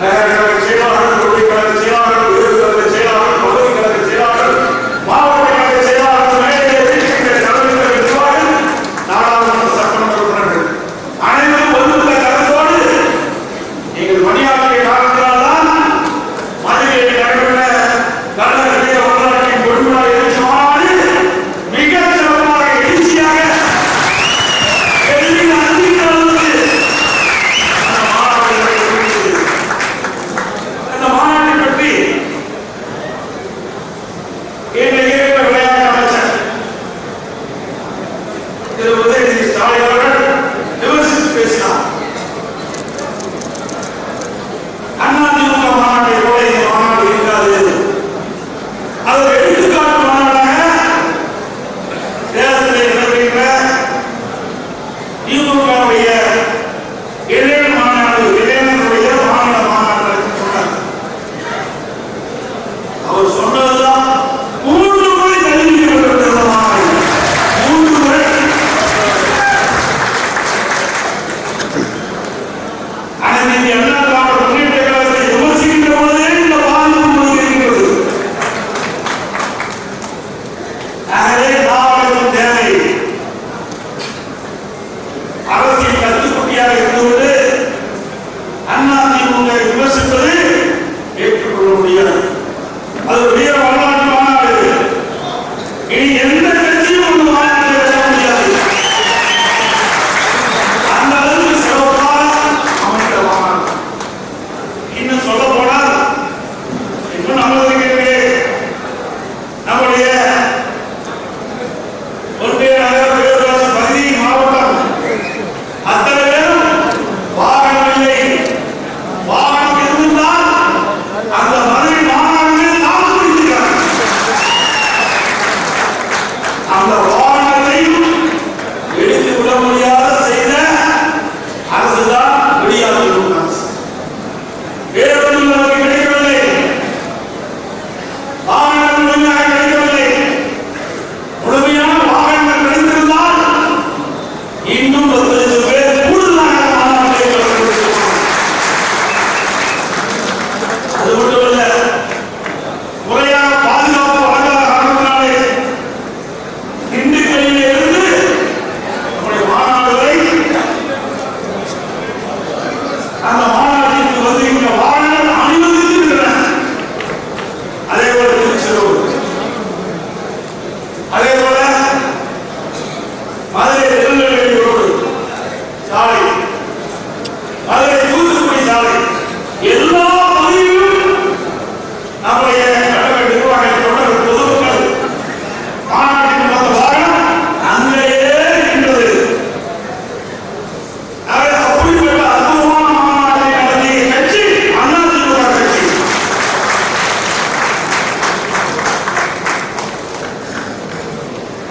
Amen. todos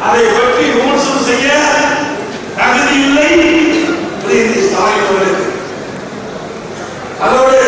அதை ஒட்டி விமர்சனம் செய்ய தகுதி இல்லை. அதோடு